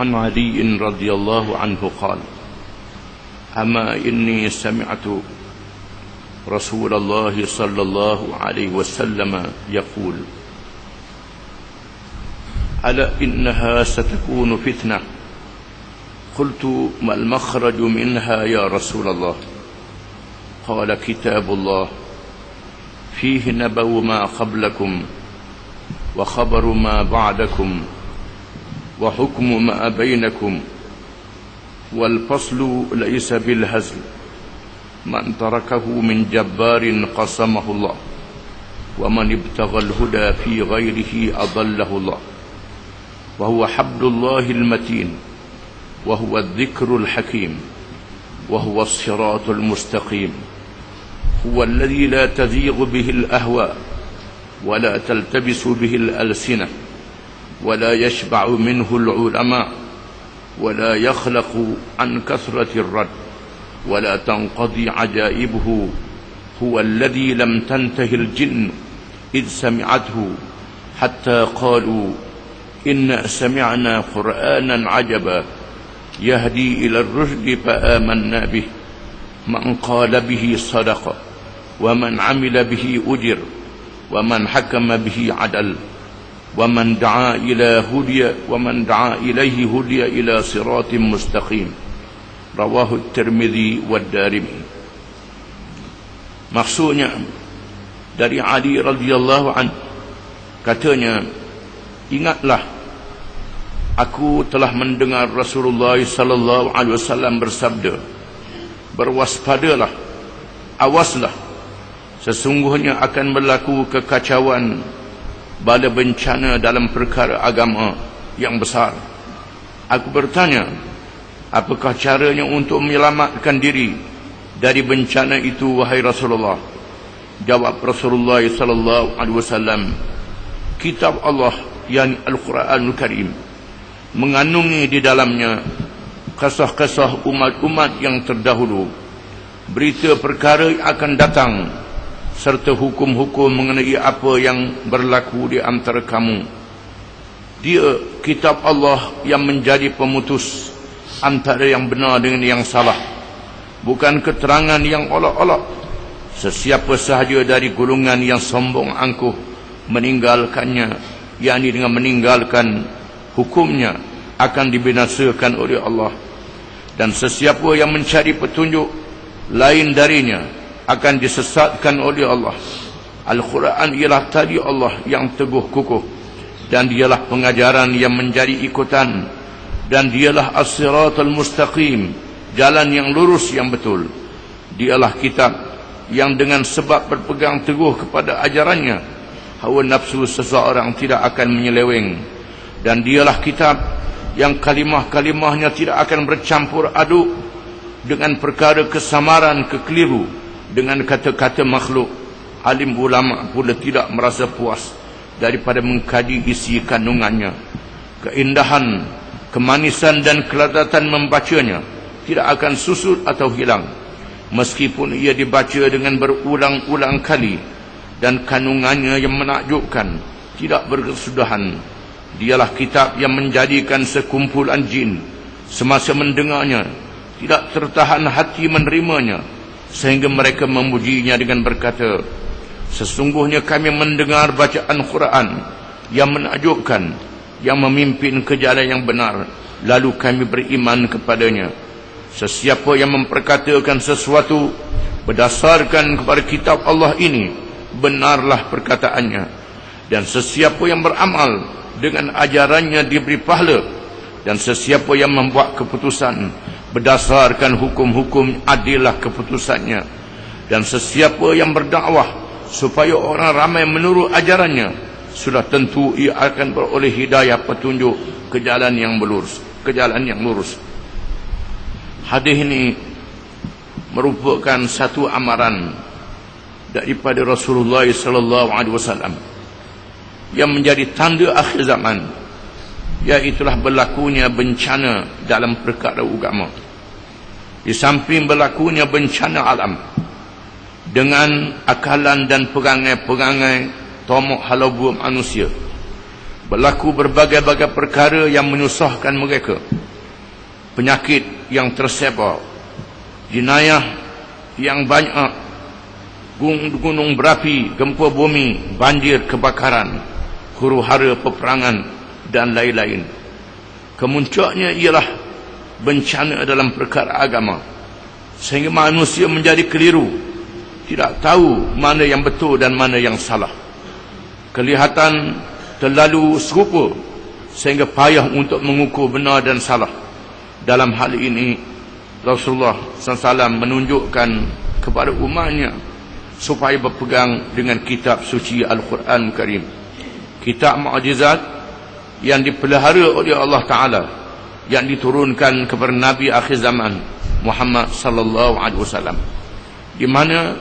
عن علي رضي الله عنه قال أما إني سمعت رسول الله صلى الله عليه وسلم يقول ألا إنها ستكون فتنة؟ قلت ما المخرج منها يا رسول الله؟ قال كتاب الله فيه نبو ما قبلكم وخبر ما بعدكم وحكم ما بينكم والفصل ليس بالهزل. من تركه من جبار قسمه الله ومن ابتغى الهدى في غيره أضله الله. وهو حبل الله المتين وهو الذكر الحكيم وهو الصراط المستقيم. هو الذي لا تزيغ به الأهواء ولا تلتبس به الألسنة. ولا يشبع منه العلماء ولا يخلق عن كثرة الرد ولا تنقضي عجائبه. هو الذي لم تنته الجن إذ سمعته حتى قالوا إن سمعنا قرآنا عجبا يهدي إلى الرشد فآمنا به. من قال به صدق ومن عمل به أجر ومن حكم به عدل. ومن دعا إلى هدي ومن دعا إليه هدي إلى صراط مستقيم رواه الترمذي والدارمي maksudnya dari Ali radhiyallahu an katanya ingatlah aku telah mendengar Rasulullah sallallahu alaihi wasallam bersabda berwaspadalah awaslah sesungguhnya akan berlaku kekacauan bala bencana dalam perkara agama yang besar. Aku bertanya, apakah caranya untuk menyelamatkan diri dari bencana itu wahai Rasulullah? Jawab Rasulullah sallallahu alaihi wasallam, kitab Allah yang Al-Quranul Karim mengandungi di dalamnya kisah-kisah umat-umat yang terdahulu, berita perkara yang akan datang serta hukum-hukum mengenai apa yang berlaku di antara kamu. Dia kitab Allah yang menjadi pemutus antara yang benar dengan yang salah. Bukan keterangan yang olok-olok. Sesiapa sahaja dari golongan yang sombong angkuh meninggalkannya, yakni dengan meninggalkan hukumnya akan dibinasakan oleh Allah. Dan sesiapa yang mencari petunjuk lain darinya, akan disesatkan oleh Allah. Al-Quran ialah tadi Allah yang teguh kukuh dan dialah pengajaran yang menjadi ikutan dan dialah as-siratal mustaqim, jalan yang lurus yang betul. Dialah kitab yang dengan sebab berpegang teguh kepada ajarannya hawa nafsu seseorang tidak akan menyeleweng dan dialah kitab yang kalimah-kalimahnya tidak akan bercampur aduk dengan perkara kesamaran kekeliru dengan kata-kata makhluk. Alim ulama pula tidak merasa puas daripada mengkaji isi kandungannya. Keindahan kemanisan dan keladatan membacanya tidak akan susut atau hilang. Meskipun ia dibaca dengan berulang-ulang kali dan kandungannya yang menakjubkan tidak berkesudahan. Dialah kitab yang menjadikan sekumpulan jin. Semasa mendengarnya tidak tertahan hati menerimanya sehingga mereka memujinya dengan berkata sesungguhnya kami mendengar bacaan Quran yang menakjubkan yang memimpin ke jalan yang benar. Lalu kami beriman kepadanya. Sesiapa yang memperkatakan sesuatu berdasarkan kepada kitab Allah ini benarlah perkataannya. Dan sesiapa yang beramal dengan ajarannya diberi pahala. Dan sesiapa yang membuat keputusan berdasarkan hukum-hukum adillah keputusannya. Dan sesiapa yang berdakwah supaya orang ramai menurut ajarannya sudah tentu ia akan beroleh hidayah petunjuk ke jalan yang lurus ke jalan yang lurus. Hadis ini merupakan satu amaran daripada Rasulullah sallallahu alaihi wasallam yang menjadi tanda akhir zaman iaitulah berlakunya bencana dalam perkara agama di samping berlakunya bencana alam. Dengan akalan dan perangai-perangai tomok halabu manusia. Berlaku berbagai-bagai perkara yang menyusahkan mereka. Penyakit yang tersebar. Jenayah yang banyak. Gunung berapi gempa bumi banjir kebakaran huru-hara peperangan dan lain-lain. Kemuncaknya ialah bencana dalam perkara agama sehingga manusia menjadi keliru tidak tahu mana yang betul dan mana yang salah kelihatan terlalu serupa sehingga payah untuk mengukur benar dan salah. Dalam hal ini Rasulullah SAW menunjukkan kepada umatnya supaya berpegang dengan kitab suci Al-Quran Karim. Kitab mukjizat yang dipelihara oleh Allah Taala yang diturunkan kepada Nabi akhir zaman Muhammad sallallahu alaihi wasallam. Di mana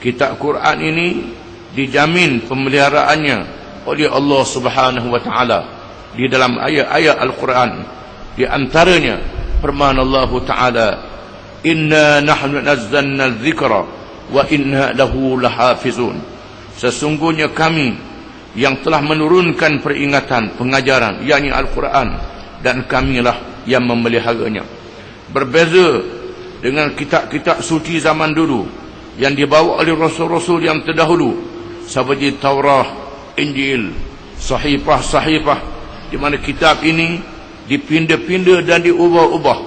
kitab Quran ini dijamin pemeliharaannya oleh Allah Subhanahu wa taala di dalam ayat-ayat Al-Quran di antaranya firman Allah taala inna nahnu nazzalna dzikra wa inna lahu lahafizun sesungguhnya kami yang telah menurunkan peringatan pengajaran yakni Al-Quran dan kamilah yang memeliharanya berbeza dengan kitab-kitab suci zaman dulu yang dibawa oleh rasul-rasul yang terdahulu seperti Taurat Injil, sahifah-sahifah di mana kitab ini dipindah-pindah dan diubah-ubah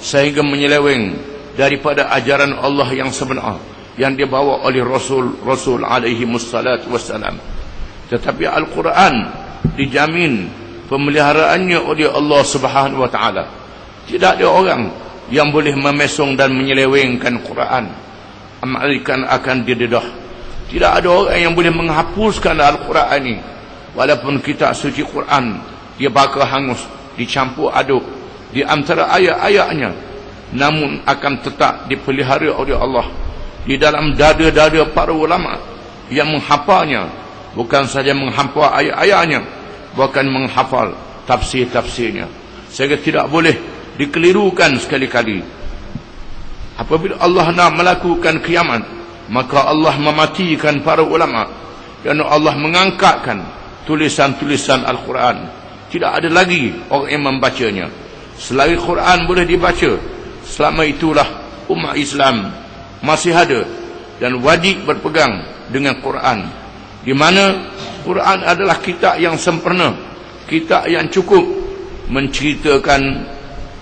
sehingga menyeleweng daripada ajaran Allah yang sebenar yang dibawa oleh Rasul-Rasul alaihi wassalam. Tetapi Al-Quran dijamin pemeliharaannya oleh Allah Subhanahu wa taala. Tidak ada orang yang boleh memesong dan menyelewengkan Quran. Amalkan akan didedah tidak ada orang yang boleh menghapuskan Al-Quran ini. Walaupun kita suci Quran, dia bakal hangus, dicampur aduk di antara ayat-ayatnya. Namun akan tetap dipelihara oleh Allah. Di dalam dada-dada para ulama yang menghafalnya. Bukan saja menghafal ayat-ayatnya. Bukan menghafal tafsir-tafsirnya. Sehingga tidak boleh dikelirukan sekali-kali. Apabila Allah nak melakukan kiamat maka Allah mematikan para ulama dan Allah mengangkatkan tulisan-tulisan Al-Quran tidak ada lagi orang yang membacanya selagi Quran boleh dibaca selama itulah umat Islam masih ada dan wajib berpegang dengan Quran di mana Quran adalah kitab yang sempurna kitab yang cukup menceritakan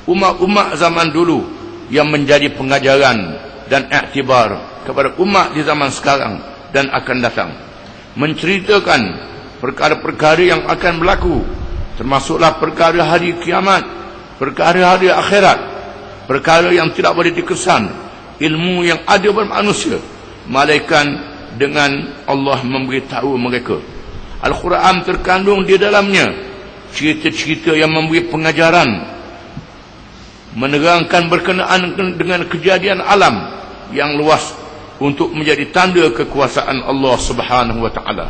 umat-umat zaman dulu yang menjadi pengajaran dan iktibar kepada umat di zaman sekarang dan akan datang. Menceritakan perkara-perkara yang akan berlaku termasuklah perkara hari kiamat perkara hari akhirat perkara yang tidak boleh dikesan ilmu yang ada pada manusia malaikat dengan Allah memberitahu mereka Al-Quran terkandung di dalamnya cerita-cerita yang memberi pengajaran menerangkan berkenaan dengan kejadian alam yang luas untuk menjadi tanda kekuasaan Allah Subhanahu wa taala.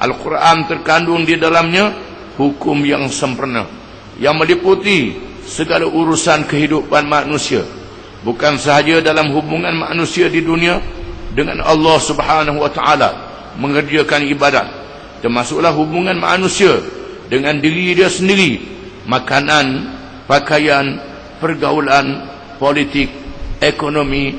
Al-Quran terkandung di dalamnya hukum yang sempurna yang meliputi segala urusan kehidupan manusia bukan sahaja dalam hubungan manusia di dunia dengan Allah Subhanahu wa taala mengerjakan ibadat. Termasuklah hubungan manusia dengan diri dia sendiri makanan pakaian pergaulan politik ekonomi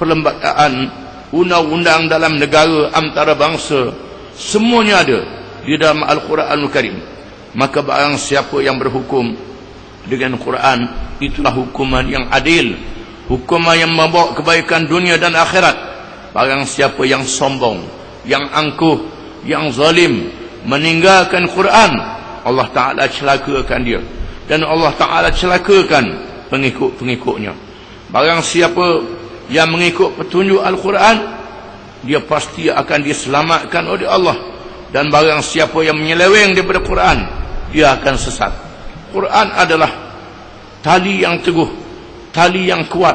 perlembagaan undang-undang dalam negara antara bangsa semuanya ada di dalam Al-Quranul Karim. Maka barang siapa yang berhukum dengan Quran itulah hukuman yang adil hukuman yang membawa kebaikan dunia dan akhirat barang siapa yang sombong yang angkuh yang zalim meninggalkan Quran Allah Ta'ala celakakan dia. Dan Allah Ta'ala celakakan pengikut-pengikutnya. Barang siapa yang mengikut petunjuk Al-Quran dia pasti akan diselamatkan oleh Allah. Dan barang siapa yang menyeleweng daripada Quran dia akan sesat. Quran adalah tali yang teguh tali yang kuat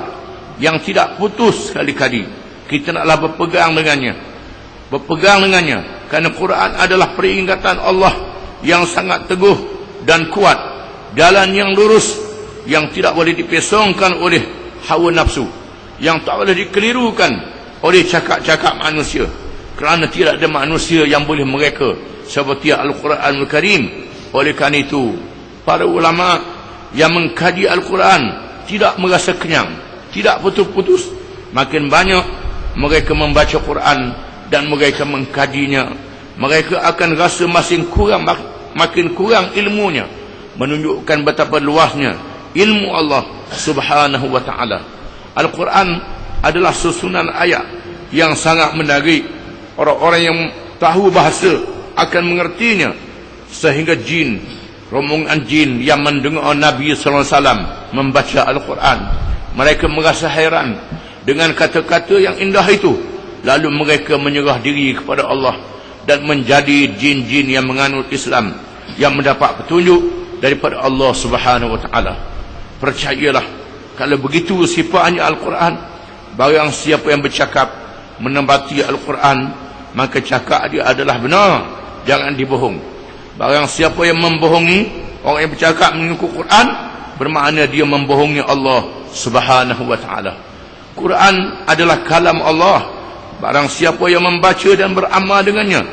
yang tidak putus sekali-kali kita naklah berpegang dengannya. Berpegang dengannya. Kerana Quran adalah peringatan Allah yang sangat teguh dan kuat. Jalan yang lurus yang tidak boleh dipesongkan oleh hawa nafsu. Yang tak boleh dikelirukan oleh cakap-cakap manusia. Kerana tidak ada manusia yang boleh mereka seperti Al-Quran Al-Karim. Oleh karena itu para ulama yang mengkaji Al-Quran tidak merasa kenyang tidak putus-putus. Makin banyak mereka membaca Quran dan mereka mengkajinya. Mereka akan rasa makin kurang makin kurang ilmunya. Menunjukkan betapa luasnya ilmu Allah subhanahu wa ta'ala. Al-Quran adalah susunan ayat yang sangat menarik. Orang-orang yang tahu bahasa akan mengertinya. Sehingga jin rombongan jin yang mendengar Nabi sallallahu alaihi wasallam membaca Al-Quran mereka merasa heran dengan kata-kata yang indah itu. Lalu mereka menyerah diri kepada Allah dan menjadi jin-jin yang menganut Islam yang mendapat petunjuk daripada Allah Subhanahu wa taala. Percayalah kalau begitu sifatnya Al-Quran barang siapa yang bercakap menembati Al-Quran maka cakap dia adalah benar. Jangan dibohong. Barang siapa yang membohongi orang yang bercakap mengikut Quran bermakna dia membohongi Allah subhanahu wa ta'ala Quran adalah kalam Allah. Barang siapa yang membaca dan beramal dengannya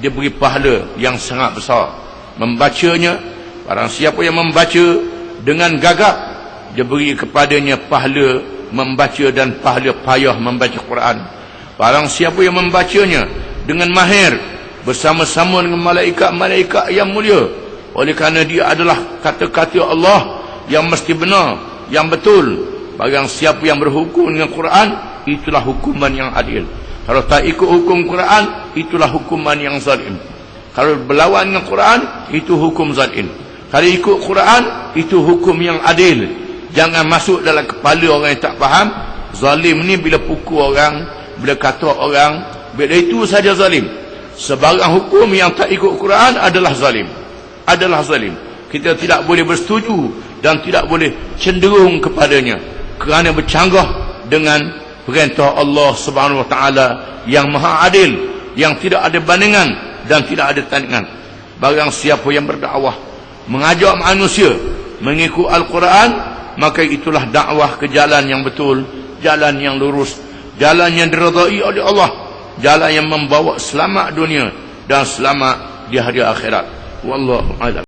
dia beri pahala yang sangat besar. Membacanya barang siapa yang membaca dengan gagap dia beri kepadanya pahala membaca dan pahala payah membaca Quran. Barang siapa yang membacanya dengan mahir bersama-sama dengan malaikat-malaikat yang mulia oleh kerana dia adalah kata-kata Allah yang mesti benar yang betul barang siapa yang berhukum dengan Quran itulah hukuman yang adil kalau tak ikut hukum Quran itulah hukuman yang zalim kalau berlawan dengan Quran itu hukum zalim kalau ikut Quran itu hukum yang adil jangan masuk dalam kepala orang yang tak faham zalim ni bila pukul orang bila kata orang bila itu saja zalim. Sebarang hukum yang tak ikut Quran adalah zalim. Adalah zalim. Kita tidak boleh bersetuju dan tidak boleh cenderung kepadanya kerana bercanggah dengan perintah Allah Subhanahu wa taala yang maha adil, yang tidak ada bandingan dan tidak ada tandingan. Barang siapa yang berdakwah mengajak manusia mengikut Al-Quran, maka itulah dakwah ke jalan yang betul, jalan yang lurus, jalan yang diridai oleh Allah jalan yang membawa selamat dunia dan selamat di hari akhirat wallahu a'lam